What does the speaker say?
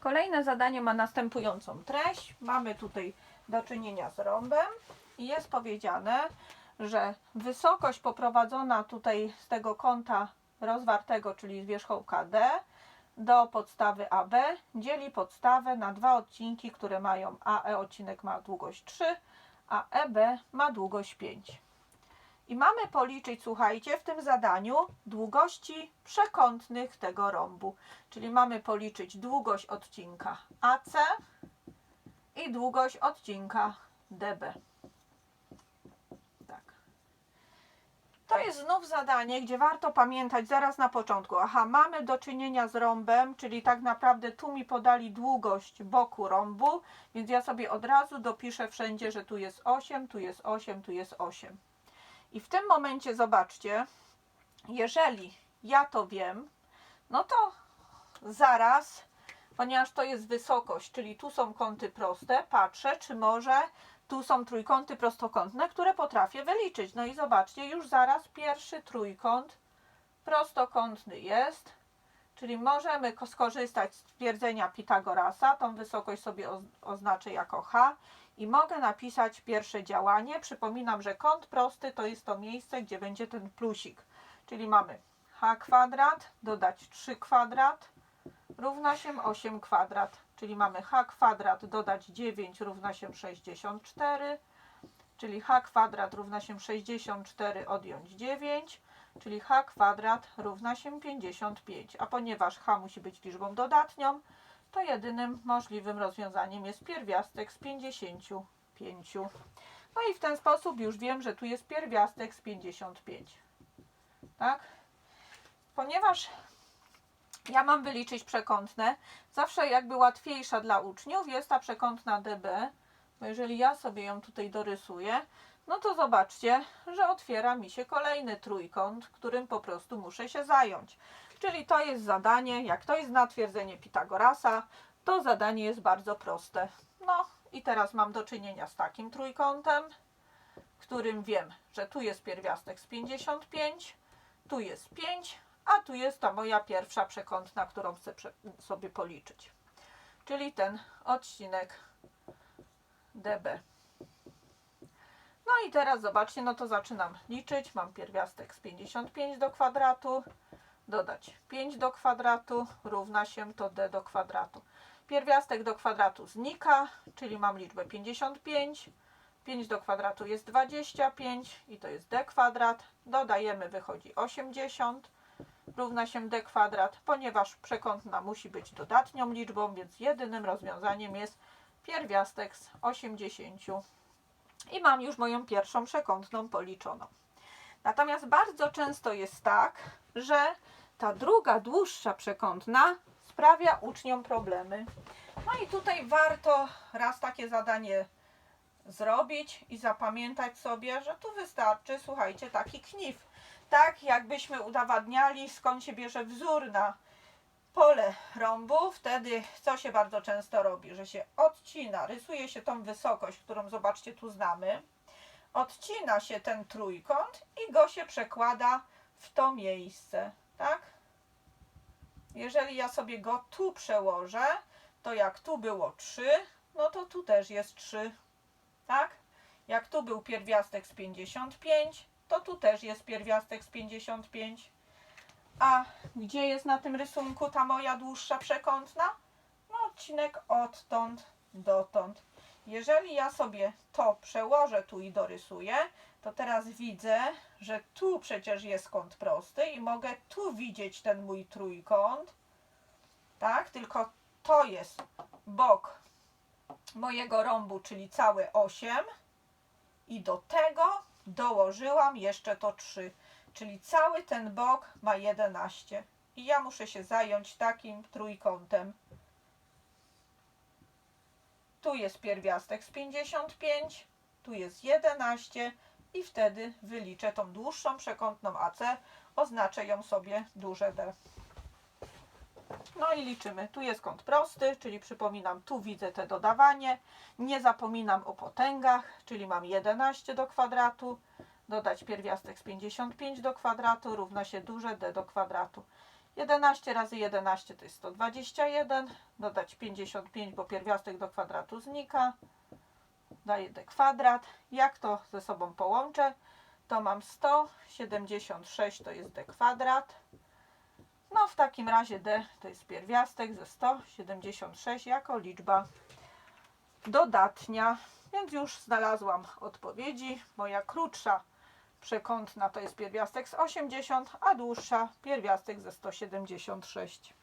Kolejne zadanie ma następującą treść. Mamy tutaj do czynienia z rąbem i jest powiedziane, że wysokość poprowadzona tutaj z tego kąta rozwartego, czyli z wierzchołka D do podstawy AB dzieli podstawę na dwa odcinki, które mają AE odcinek ma długość 3, a EB ma długość 5. I mamy policzyć, słuchajcie, w tym zadaniu długości przekątnych tego rąbu. Czyli mamy policzyć długość odcinka AC i długość odcinka DB. Tak. To jest znów zadanie, gdzie warto pamiętać zaraz na początku. Aha, mamy do czynienia z rąbem, czyli tak naprawdę tu mi podali długość boku rąbu, więc ja sobie od razu dopiszę wszędzie, że tu jest 8, tu jest 8, tu jest 8. I w tym momencie zobaczcie, jeżeli ja to wiem, no to zaraz, ponieważ to jest wysokość, czyli tu są kąty proste, patrzę, czy może tu są trójkąty prostokątne, które potrafię wyliczyć. No i zobaczcie, już zaraz pierwszy trójkąt prostokątny jest, czyli możemy ko- skorzystać z twierdzenia Pitagorasa, tą wysokość sobie oz- oznaczę jako h i mogę napisać pierwsze działanie. Przypominam, że kąt prosty to jest to miejsce, gdzie będzie ten plusik, czyli mamy h kwadrat dodać 3 kwadrat równa się 8 kwadrat, czyli mamy h kwadrat dodać 9 równa się 64, czyli h kwadrat równa się 64 odjąć 9, czyli h kwadrat równa się 55. A ponieważ h musi być liczbą dodatnią, to jedynym możliwym rozwiązaniem jest pierwiastek z 55. No i w ten sposób już wiem, że tu jest pierwiastek z 55. Tak? Ponieważ ja mam wyliczyć przekątne, zawsze jakby łatwiejsza dla uczniów jest ta przekątna DB, bo jeżeli ja sobie ją tutaj dorysuję, no to zobaczcie, że otwiera mi się kolejny trójkąt, którym po prostu muszę się zająć. Czyli to jest zadanie, jak to jest na twierdzenie Pitagorasa, to zadanie jest bardzo proste. No i teraz mam do czynienia z takim trójkątem, którym wiem, że tu jest pierwiastek z 55, tu jest 5, a tu jest ta moja pierwsza przekątna, którą chcę sobie policzyć. Czyli ten odcinek DB. No i teraz zobaczcie, no to zaczynam liczyć. Mam pierwiastek z 55 do kwadratu, dodać 5 do kwadratu, równa się to d do kwadratu. Pierwiastek do kwadratu znika, czyli mam liczbę 55. 5 do kwadratu jest 25 i to jest d kwadrat. Dodajemy, wychodzi 80 równa się d kwadrat, ponieważ przekątna musi być dodatnią liczbą, więc jedynym rozwiązaniem jest pierwiastek z 80. I mam już moją pierwszą przekątną policzoną. Natomiast bardzo często jest tak, że ta druga, dłuższa przekątna sprawia uczniom problemy. No i tutaj warto raz takie zadanie zrobić i zapamiętać sobie, że tu wystarczy, słuchajcie, taki knif. Tak jakbyśmy udowadniali, skąd się bierze wzór na pole rąbu, wtedy co się bardzo często robi, że się odcina, rysuje się tą wysokość, którą zobaczcie tu znamy, odcina się ten trójkąt i go się przekłada w to miejsce, tak? Jeżeli ja sobie go tu przełożę, to jak tu było 3, no to tu też jest 3, tak? Jak tu był pierwiastek z 55, to tu też jest pierwiastek z 55. A gdzie jest na tym rysunku ta moja dłuższa przekątna? No odcinek odtąd dotąd. Jeżeli ja sobie to przełożę tu i dorysuję, to teraz widzę, że tu przecież jest kąt prosty i mogę tu widzieć ten mój trójkąt. Tak, tylko to jest bok mojego rąbu, czyli całe 8 i do tego dołożyłam jeszcze to 3, czyli cały ten bok ma 11. I ja muszę się zająć takim trójkątem. Tu jest pierwiastek z 55, tu jest 11 i wtedy wyliczę tą dłuższą przekątną AC, oznaczę ją sobie duże D. No i liczymy. Tu jest kąt prosty, czyli przypominam, tu widzę te dodawanie. Nie zapominam o potęgach, czyli mam 11 do kwadratu, dodać pierwiastek z 55 do kwadratu równa się duże d do kwadratu. 11 razy 11 to jest 121. Dodać 55, bo pierwiastek do kwadratu znika. Daję d kwadrat. Jak to ze sobą połączę? To mam 176 to jest d kwadrat. No w takim razie d to jest pierwiastek ze 176 jako liczba dodatnia. Więc już znalazłam odpowiedzi. Moja krótsza przekątna to jest pierwiastek z 80, a dłuższa pierwiastek ze 176.